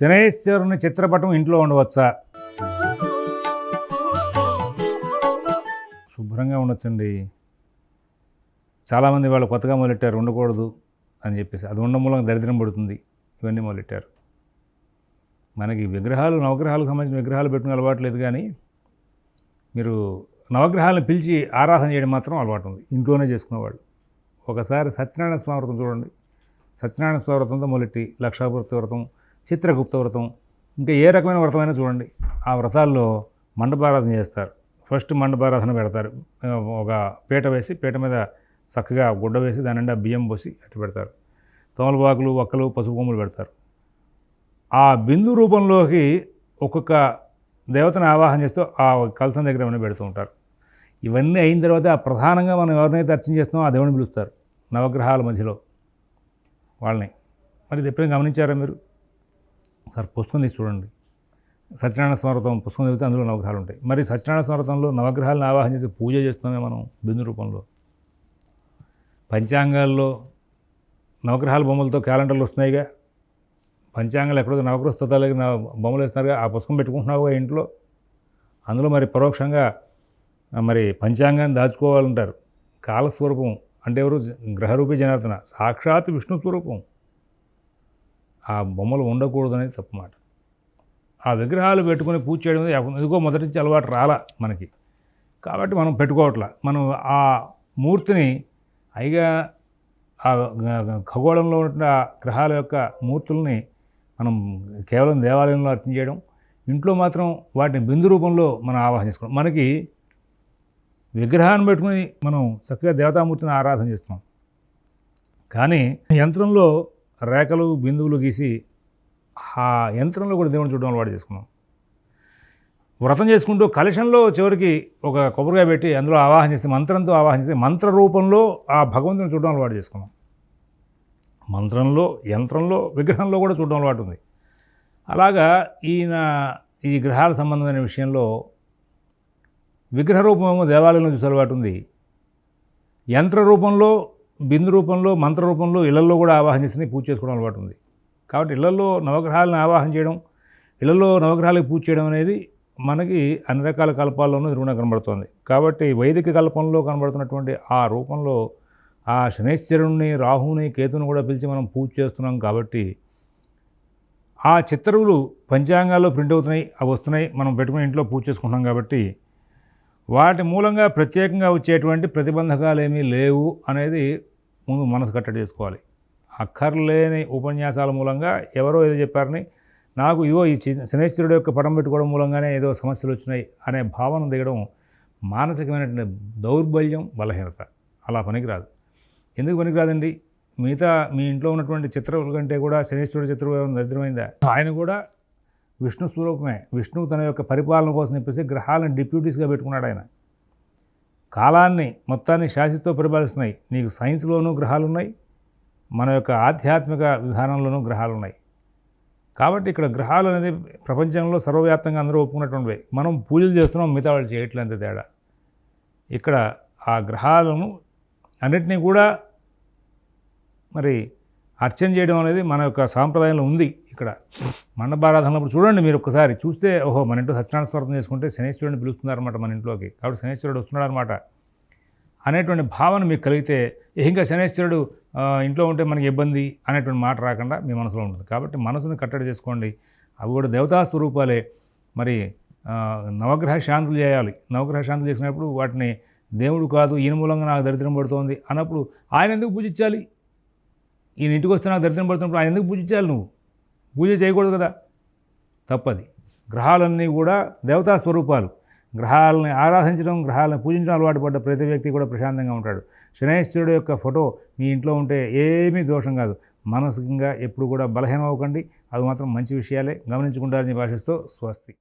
శనేశ్వరుని చిత్రపటం ఇంట్లో ఉండవచ్చా? శుభ్రంగా ఉండొచ్చండి. చాలామంది వాళ్ళు కొత్తగా మొదలెట్టారు ఉండకూడదు అని చెప్పేసి. అది ఉండ మూలంగా దరిద్రం పడుతుంది. ఇవన్నీ మొదలెట్టారు. మనకి విగ్రహాలు నవగ్రహాలకు సంబంధించిన విగ్రహాలు పెట్టుకునే అలవాటు లేదు కానీ మీరు నవగ్రహాలను పిలిచి ఆరాధన చేయడం మాత్రం అలవాటు ఉంది. ఇంట్లోనే చేసుకునేవాళ్ళు. ఒకసారి సత్యనారాయణ స్వామి వ్రతం చూడండి. సత్యనారాయణ స్వామి వ్రతంతో మొదలెట్టి లక్షాపూర్తి వ్రతం చిత్రగుప్త వ్రతం. ఇంకా ఏ రకమైన వ్రతమైనా చూడండి. ఆ వ్రతాల్లో మండపారాధన చేస్తారు. ఫస్ట్ మండపారాధన పెడతారు. ఒక పీట వేసి పీట మీద చక్కగా గుడ్డ వేసి దాని నిండా బియ్యం పోసి అట్టు పెడతారు. తోమలపాకులు ఒక్కలు పసుపు కొమ్ములు పెడతారు. ఆ బిందు రూపంలోకి ఒక్కొక్క దేవతను ఆవాహన చేస్తూ ఆ కలసం దగ్గర ఏమైనా పెడుతూ ఉంటారు. ఇవన్నీ అయిన తర్వాత ప్రధానంగా మనం ఎవరినైతే అర్చన చేస్తున్నామో ఆ దేవుని పిలుస్తారు. నవగ్రహాల మధ్యలో వాళ్ళని. మరి ఇది ఎప్పుడైనా గమనించారా మీరు? ఒకసారి పుస్తకం తీసి చూడండి. సత్యనారాయణ స్మారతం పుస్తకం చదివితే అందులో నవగ్రహాలు ఉంటాయి. మరి సత్యనారాయణ స్మారతంలో నవగ్రహాలను ఆవాహన చేసి పూజ చేస్తున్నామే మనం బిందు రూపంలో. పంచాంగాల్లో నవగ్రహాల బొమ్మలతో క్యాలెండర్లు వస్తున్నాయిగా. పంచాంగాలు ఎక్కడో నవగ్రహ స్థుతాలకి నా బొమ్మలు వేస్తున్నారుగా ఆ పుస్తకం పెట్టుకుంటున్నావుగా ఇంట్లో. అందులో మరి పరోక్షంగా మరి పంచాంగాన్ని దాచుకోవాలంటారు. కాలస్వరూపం అంటే ఎవరు? గ్రహరూపి జనార్దన. సాక్షాత్ విష్ణు స్వరూపం. ఆ బొమ్మలు ఉండకూడదు అనేది తప్పు మాట. ఆ విగ్రహాలు పెట్టుకొని పూజ చేయడం అనేది ఎందుకో మొదటి నుంచి అలవాటు రాలా మనకి. కాబట్టి మనం పెట్టుకోవట్లా. మనం ఆ మూర్తిని అయిగా ఆ ఖగోళంలో ఉన్న ఆ గ్రహాల యొక్క మూర్తుల్ని మనం కేవలం దేవాలయంలో అర్చన చేయడం ఇంట్లో మాత్రం వాటిని బిందు రూపంలో మనం ఆవాహన చేసుకోవడం. మనకి విగ్రహాన్ని పెట్టుకుని మనం చక్కగా దేవతామూర్తిని ఆరాధన చేస్తున్నాం. కానీ యంత్రంలో రేఖలు బిందువులు గీసి ఆ యంత్రంలో కూడా దేవుని చూడడం అలవాటు చేసుకున్నాం. వ్రతం చేసుకుంటూ కలశంలో చివరికి ఒక కొబ్బరికాయ పెట్టి అందులో ఆవాహన చేసి మంత్రంతో ఆవాహన చేసి మంత్ర రూపంలో ఆ భగవంతుని చూడడం అలవాటు చేసుకున్నాం. మంత్రంలో యంత్రంలో విగ్రహంలో కూడా చూడడం అలవాటు ఉంది. అలాగా ఈయన ఈ గ్రహాల సంబంధమైన విషయంలో విగ్రహ రూపమేమో దేవాలయంలో చూసే అలవాటు ఉంది. యంత్ర రూపంలో బిందు రూపంలో మంత్ర రూపంలో ఇళ్ళలో కూడా ఆవాహన చేసి పూజ చేసుకోవడం అలవాటు ఉంది. కాబట్టి ఇళ్ళలో నవగ్రహాలను ఆవాహన చేయడం ఇళ్ళలో నవగ్రహాలకు పూజ చేయడం అనేది మనకి అన్ని రకాల కల్పాల్లోనూ ఎదురుగా కనబడుతుంది. కాబట్టి వైదిక కల్పంలో కనబడుతున్నటువంటి ఆ రూపంలో ఆ శనేశ్వరుణ్ణి రాహుని కేతుని కూడా పిలిచి మనం పూజ చేస్తున్నాం కాబట్టి ఆ చిత్తరువులు పంచాంగాల్లో ప్రింట్ అవుతున్నాయి అవి వస్తున్నాయి మనం పెట్టుకుని ఇంట్లో పూజ చేసుకుంటున్నాం కాబట్టి వాటి మూలంగా ప్రత్యేకంగా వచ్చేటువంటి ప్రతిబంధకాలు ఏమీ లేవు అనేది ముందు మనసు కట్టడి చేసుకోవాలి. అక్కర్లేని ఉపన్యాసాల మూలంగా ఎవరో ఏదో చెప్పారని నాకు ఇవో ఈ చి- శనేశ్వరుడు యొక్క పటం పెట్టుకోవడం మూలంగానే ఏదో సమస్యలు వచ్చినాయి అనే భావన దిగడం మానసికమైనటువంటి దౌర్బల్యం బలహీనత అలా పనికిరాదు. ఎందుకు పనికిరాదండి? మిగతా మీ ఇంట్లో ఉన్నటువంటి చిత్రాల కంటే కూడా శనేశ్వరుడు చిత్రం దరిద్రమైందా? ఆయన కూడా విష్ణు స్వరూపమే. విష్ణువు తన యొక్క పరిపాలన కోసం చెప్పేసి గ్రహాలను డిప్యూటీస్గా పెట్టుకున్నాడు ఆయన. కాలాన్ని మొత్తాన్ని శాసిస్తూ పరిపాలిస్తున్నాయి. నీకు సైన్స్లోనూ గ్రహాలు ఉన్నాయి మన యొక్క ఆధ్యాత్మిక విధానంలోనూ గ్రహాలు ఉన్నాయి కాబట్టి ఇక్కడ గ్రహాలు అనేది ప్రపంచంలో సర్వవ్యాప్తంగా అందరూ ఒప్పుకున్నటువంటివి. మనం పూజలు చేస్తున్నాం మిగతా వాళ్ళు చేయట్లేదు తేడా. ఇక్కడ ఆ గ్రహాలను అన్నిటినీ కూడా మరి అర్చన చేయడం అనేది మన యొక్క సాంప్రదాయంలో ఉంది ఇక్కడ. మండపారాధనప్పుడు చూడండి మీరు ఒక్కసారి చూస్తే ఓహో మన ఇంట్లో సత్యనారాయణ స్మరణ చేసుకుంటే శనేశ్వరుడిని పిలుస్తున్నారన్నమాట మన ఇంట్లోకి. కాబట్టి శనేశ్వరుడు వస్తున్నాడు అనమాట అనేటువంటి భావన మీకు కలిగితే ఇంకా శనేశ్వరుడు ఇంట్లో ఉంటే మనకి ఇబ్బంది అనేటువంటి మాట రాకుండా మీ మనసులో ఉంటుంది. కాబట్టి మనసుని కట్టడి చేసుకోండి. అవి కూడా దేవతా స్వరూపాలే. మరి నవగ్రహ శాంతులు చేయాలి. నవగ్రహ శాంతులు చేసినప్పుడు వాటిని దేవుడు కాదు ఈయన మూలంగా నాకు దరిద్రం పడుతోంది అన్నప్పుడు ఆయన ఎందుకు పూజించాలి? ఈయన ఇంటికి వస్తే నాకు దరిద్రం పడుతున్నప్పుడు ఆయన ఎందుకు పూజించాలి నువ్వు? పూజ చేయకూడదు కదా. తప్పది. గ్రహాలన్నీ కూడా దేవతా స్వరూపాలు. గ్రహాలని ఆరాధించడం గ్రహాలను పూజించడం అలవాటు పడ్డ ప్రతి వ్యక్తి కూడా ప్రశాంతంగా ఉంటాడు. శనైశ్వరుడు యొక్క ఫోటో మీ ఇంట్లో ఉంటే ఏమీ దోషం కాదు. మానసికంగా ఎప్పుడు కూడా బలహీనం అవ్వకండి. అది మాత్రం మంచి విషయాలే. గమనించుకుంటారని భాషిస్తూ స్వస్తి.